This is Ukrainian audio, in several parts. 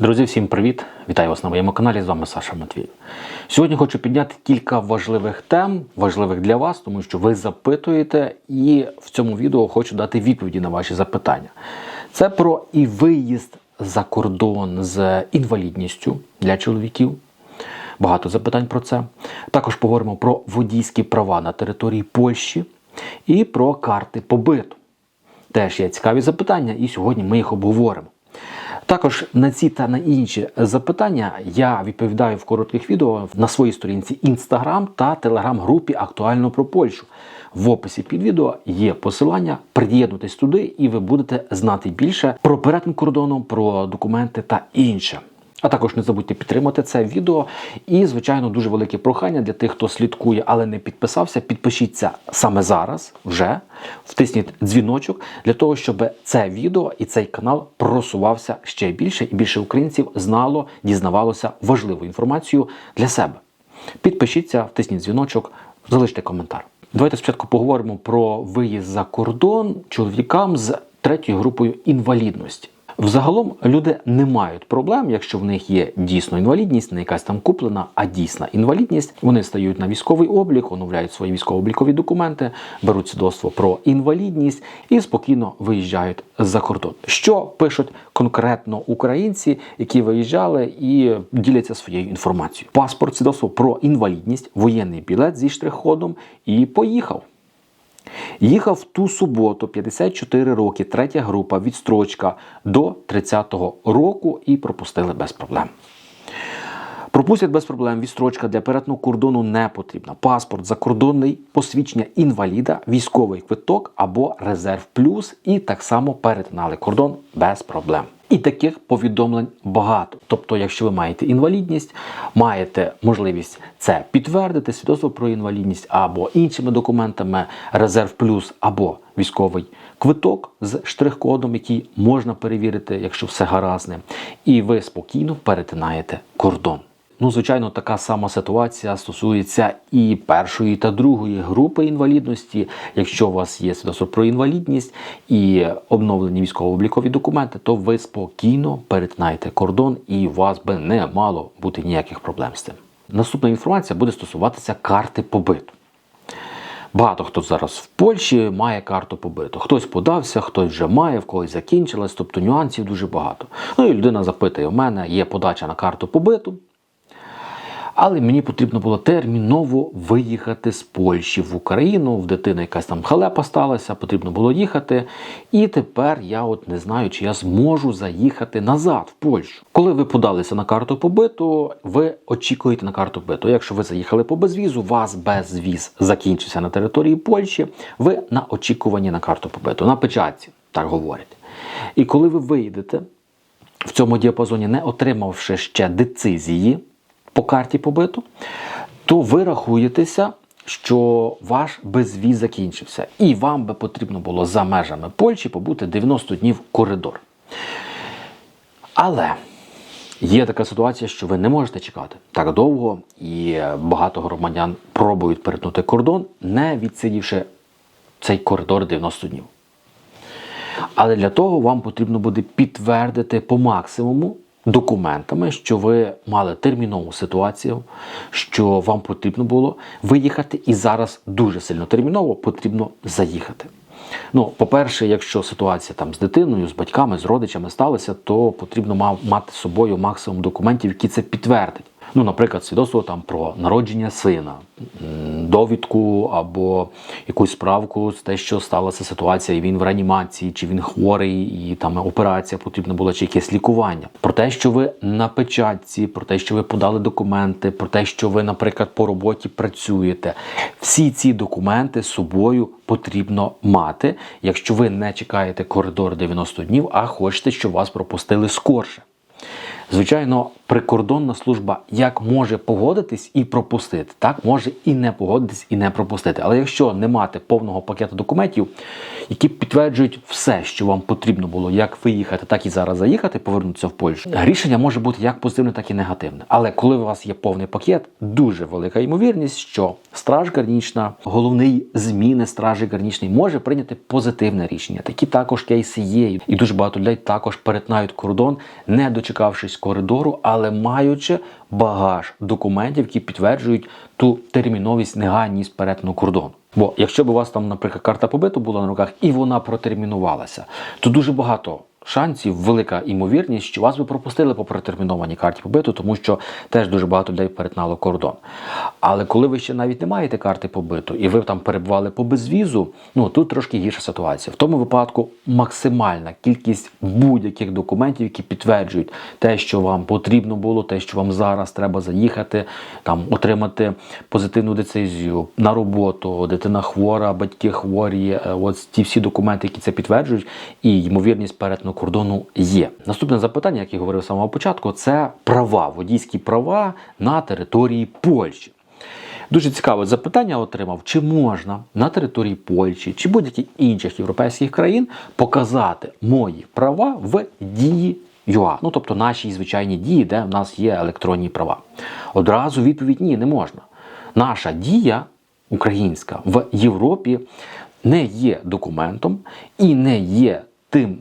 Друзі, всім привіт! Вітаю вас на моєму каналі. З вами Саша Матвій. Сьогодні хочу підняти кілька важливих тем, важливих для вас, тому що ви запитуєте, і в цьому відео хочу дати відповіді на ваші запитання. Це про і виїзд за кордон з інвалідністю для чоловіків. Багато запитань про це. Також поговоримо про водійські права на території Польщі і про карти побиту. Теж є цікаві запитання, і сьогодні ми їх обговоримо. Також на ці та на інші запитання я відповідаю в коротких відео на своїй сторінці Instagram та телеграм-групі Актуально про Польщу. В описі під відео є посилання. Приєднуйтесь туди, і ви будете знати більше про перетин кордону, про документи та інше. А також не забудьте підтримати це відео. І, звичайно, дуже велике прохання для тих, хто слідкує, але не підписався. Підпишіться саме зараз, вже втисніть дзвіночок для того, щоб це відео і цей канал просувався ще більше, і більше українців знало, дізнавалося важливу інформацію для себе. Підпишіться, втисніть дзвіночок, залиште коментар. Давайте спочатку поговоримо про виїзд за кордон чоловікам з третьою групою інвалідності. Взагалом люди не мають проблем, якщо в них є дійсно інвалідність, не якась там куплена, а дійсна інвалідність. Вони стають на військовий облік, оновляють свої військово-облікові документи, беруть свідоцтво про інвалідність і спокійно виїжджають за кордон. Що пишуть конкретно українці, які виїжджали і діляться своєю інформацією? Паспорт, свідоцтво про інвалідність, воєнний білет зі штрих-ходом і поїхав. Їхав в ту суботу, 54 роки, третя група, відстрочка до 30-го року і пропустили без проблем. Пропустять без проблем відстрочка для перетину кордону не потрібна. Паспорт, закордонний посвідчення інваліда, військовий квиток або резерв плюс, і так само перетинали кордон без проблем. І таких повідомлень багато. Тобто, якщо ви маєте інвалідність, маєте можливість це підтвердити, свідоцтво про інвалідність або іншими документами, резерв плюс або військовий квиток з штрих-кодом, який можна перевірити, якщо все гаразне, і ви спокійно перетинаєте кордон. Ну, звичайно, така сама ситуація стосується і першої та другої групи інвалідності. Якщо у вас є свідоцтво про інвалідність і обновлені військово-облікові документи, то ви спокійно перетинаєте кордон і у вас би не мало бути ніяких проблем з цим. Наступна інформація буде стосуватися карти побиту. Багато хто зараз в Польщі має карту побиту. Хтось подався, хтось вже має, в когось закінчилась, тобто нюансів дуже багато. Ну і людина запитує: у мене є подача на карту побиту. Але мені потрібно було терміново виїхати з Польщі в Україну. В дитини якась там халепа сталася, потрібно було їхати. І тепер я от не знаю, чи я зможу заїхати назад в Польщу. Коли ви подалися на карту побиту, ви очікуєте на карту побиту. Якщо ви заїхали по безвізу, вас безвіз закінчився на території Польщі. Ви на очікуванні на карту побиту, на печатці, так говорять. І коли ви вийдете в цьому діапазоні, не отримавши ще децизії по карті побиту, то ви рахуєтеся, що ваш безвіз закінчився, і вам би потрібно було за межами Польщі побути 90 днів коридор. Але є така ситуація, що ви не можете чекати так довго, і багато громадян пробують перетнути кордон, не відсидівши цей коридор 90 днів. Але для того вам потрібно буде підтвердити по максимуму документами, що ви мали термінову ситуацію, що вам потрібно було виїхати, і зараз дуже сильно терміново потрібно заїхати. Ну, по-перше, якщо ситуація там з дитиною, з батьками, з родичами сталася, то потрібно мати з собою максимум документів, які це підтвердять. Ну, наприклад, свідоцтво там про народження сина, довідку або якусь справку з те, що сталася ситуація, і він в реанімації, чи він хворий, і там операція потрібна була, чи якесь лікування. Про те, що ви на печатці, про те, що ви подали документи, про те, що ви, наприклад, по роботі працюєте. Всі ці документи з собою потрібно мати, якщо ви не чекаєте коридор 90 днів, а хочете, щоб вас пропустили скорше. Звичайно, прикордонна служба як може погодитись і пропустити, так може і не погодитись, і не пропустити. Але якщо не мати повного пакету документів, які підтверджують все, що вам потрібно було, як виїхати, так і зараз заїхати, повернутися в Польщу, рішення може бути як позитивне, так і негативне. Але коли у вас є повний пакет, дуже велика ймовірність, що страж гарнічна, головний зміни стражі гарнічний може прийняти позитивне рішення. Такі також кейси є, і дуже багато людей також перетинають кордон, не дочекавшись коридору, але маючи багаж документів, які підтверджують ту терміновість негайність перетину кордону. Бо якщо б у вас там, наприклад, карта побиту була на руках і вона протермінувалася, то дуже багато шансів, велика імовірність, що вас би пропустили по протермінованій карті побиту, тому що теж дуже багато людей перетнало кордон. Але коли ви ще навіть не маєте карти побиту і ви там перебували по безвізу, ну тут трошки гірша ситуація. В тому випадку максимальна кількість будь-яких документів, які підтверджують те, що вам потрібно було, те, що вам зараз треба заїхати, там отримати позитивну децизію на роботу, дитина хвора, батьки хворі. е, От ті всі документи, які це підтверджують, і ймовірність перетину кордону є. Наступне запитання, яке я говорив з самого початку, це права, водійські права на території Польщі. Дуже цікаве запитання отримав, чи можна на території Польщі чи будь-яких інших європейських країн показати мої права в дії ЮА, ну тобто наші звичайні дії, де в нас є електронні права. Одразу відповідь ні, не можна. Наша дія українська в Європі не є документом і не є тим,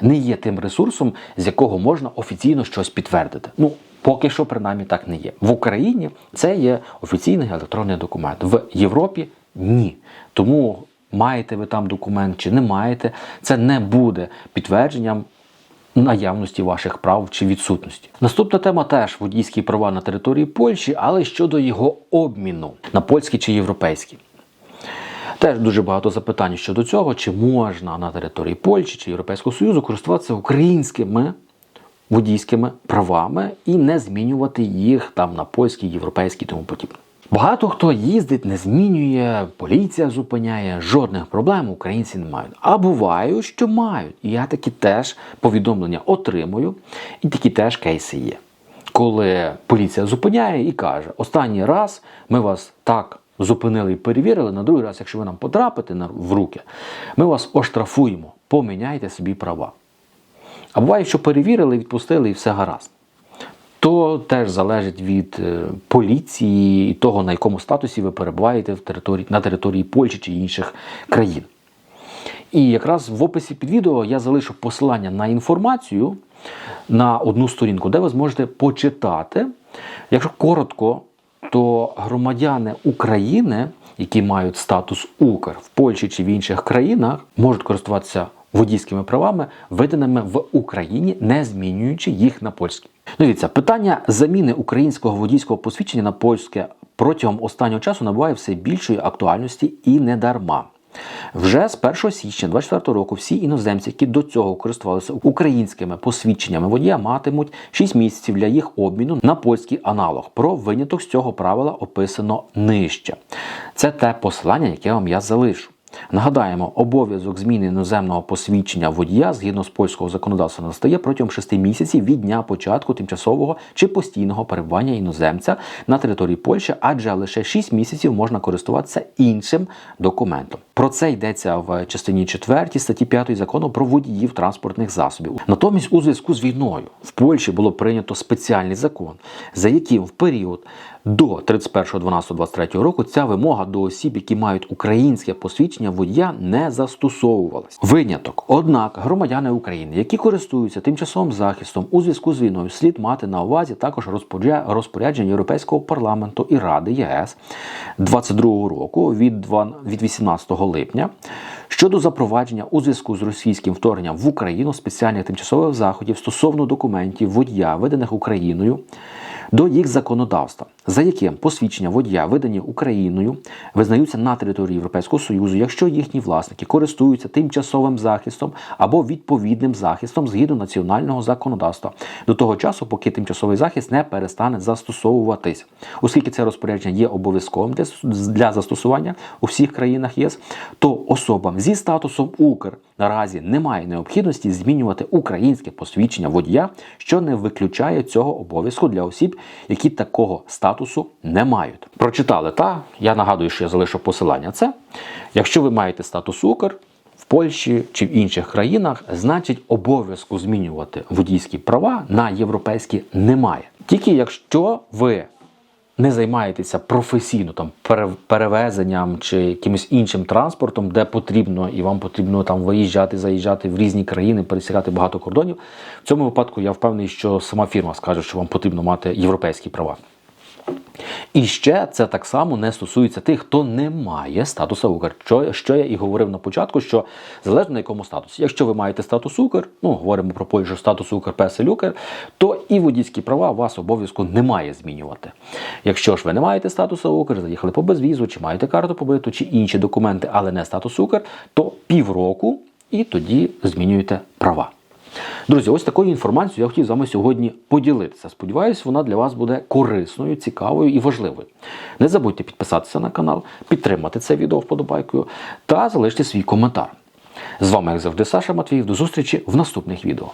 не є тим ресурсом, з якого можна офіційно щось підтвердити. Ну, поки що, принаймні, так не є. В Україні це є офіційний електронний документ. В Європі ні. Тому маєте ви там документ чи не маєте, це не буде підтвердженням наявності ваших прав чи відсутності. Наступна тема теж водійські права на території Польщі, але щодо його обміну на польські чи європейські. Теж дуже багато запитань щодо цього, чи можна на території Польщі чи Європейського Союзу користуватися українськими водійськими правами і не змінювати їх там на польські, європейські тому подібне. Багато хто їздить, не змінює, поліція зупиняє, жодних проблем українці не мають. А буває, що мають. І я такі теж повідомлення отримую, і такі теж кейси є. Коли поліція зупиняє і каже: останній раз ми вас так зупинили і перевірили, на другий раз, якщо ви нам потрапите в руки, ми вас оштрафуємо, поміняйте собі права. А буває, що перевірили, відпустили і все гаразд. То теж залежить від е, поліції і того, на якому статусі ви перебуваєте в території, на території Польщі чи інших країн. І якраз в описі під відео я залишу посилання на інформацію на одну сторінку, де ви зможете почитати. Якщо коротко, то громадяни України, які мають статус Укр в Польщі чи в інших країнах, можуть користуватися водійськими правами, виданими в Україні, не змінюючи їх на польські. Ну, Дивіться, питання заміни українського водійського посвідчення на польське протягом останнього часу набуває все більшої актуальності і не дарма. Вже з 1 січня 2024 року всі іноземці, які до цього користувалися українськими посвідченнями водія, матимуть 6 місяців для їх обміну на польський аналог. Про виняток з цього правила описано нижче. Це те посилання, яке вам я залишу. Нагадаємо, обов'язок зміни іноземного посвідчення водія згідно з польського законодавства настає протягом 6 місяців від дня початку тимчасового чи постійного перебування іноземця на території Польщі, адже лише 6 місяців можна користуватися іншим документом. Про це йдеться в частині 4 статті 5 закону про водіїв транспортних засобів. Натомість, у зв'язку з війною в Польщі було прийнято спеціальний закон, за яким в період до 31.12.23 року ця вимога до осіб, які мають українське посвідчення водія, не застосовувалась. Виняток. Однак громадяни України, які користуються тимчасовим захистом у зв'язку з війною, слід мати на увазі також розпоря- розпорядження Європейського парламенту і Ради ЄС 22 року від 2 від 18 липня щодо запровадження у зв'язку з російським вторгненням в Україну спеціальних тимчасових заходів стосовно документів водія, виданих Україною до їх законодавства, за яким посвідчення водія, видані Україною, визнаються на території Європейського Союзу, якщо їхні власники користуються тимчасовим захистом або відповідним захистом згідно національного законодавства до того часу, поки тимчасовий захист не перестане застосовуватись, оскільки це розпорядження є обов'язковим для, застосування у всіх країнах ЄС, то особам зі статусом Укр наразі немає необхідності змінювати українське посвідчення водія, що не виключає цього обов'язку для осіб, які такого статусу не мають. Прочитали та я нагадую, що я залишу посилання. Це якщо ви маєте статус Укр. В Польщі чи в інших країнах, значить, обов'язку змінювати водійські права на європейські немає. Тільки якщо ви не займаєтеся професійно там пере- перевезенням чи якимось іншим транспортом, де потрібно і вам потрібно там виїжджати, заїжджати в різні країни, пересікати багато кордонів. В цьому випадку я впевнений, що сама фірма скаже, що вам потрібно мати європейські права. І ще це так само не стосується тих, хто не має статусу Укр. Що, я і говорив на початку, що залежно на якому статусі. Якщо ви маєте статус Укр, ну говоримо про Польщу, статус Укр, Песель Укр, то і водійські права вас обов'язку не має змінювати. Якщо ж ви не маєте статусу Укр, заїхали по безвізу, чи маєте карту побиту, чи інші документи, але не статус Укр, то півроку і тоді змінюєте права. Друзі, ось такою інформацією я хотів з вами сьогодні поділитися. Сподіваюсь, вона для вас буде корисною, цікавою і важливою. Не забудьте підписатися на канал, підтримати це відео вподобайкою та залиште свій коментар. З вами, як завжди, Саша Матвіїв. До зустрічі в наступних відео.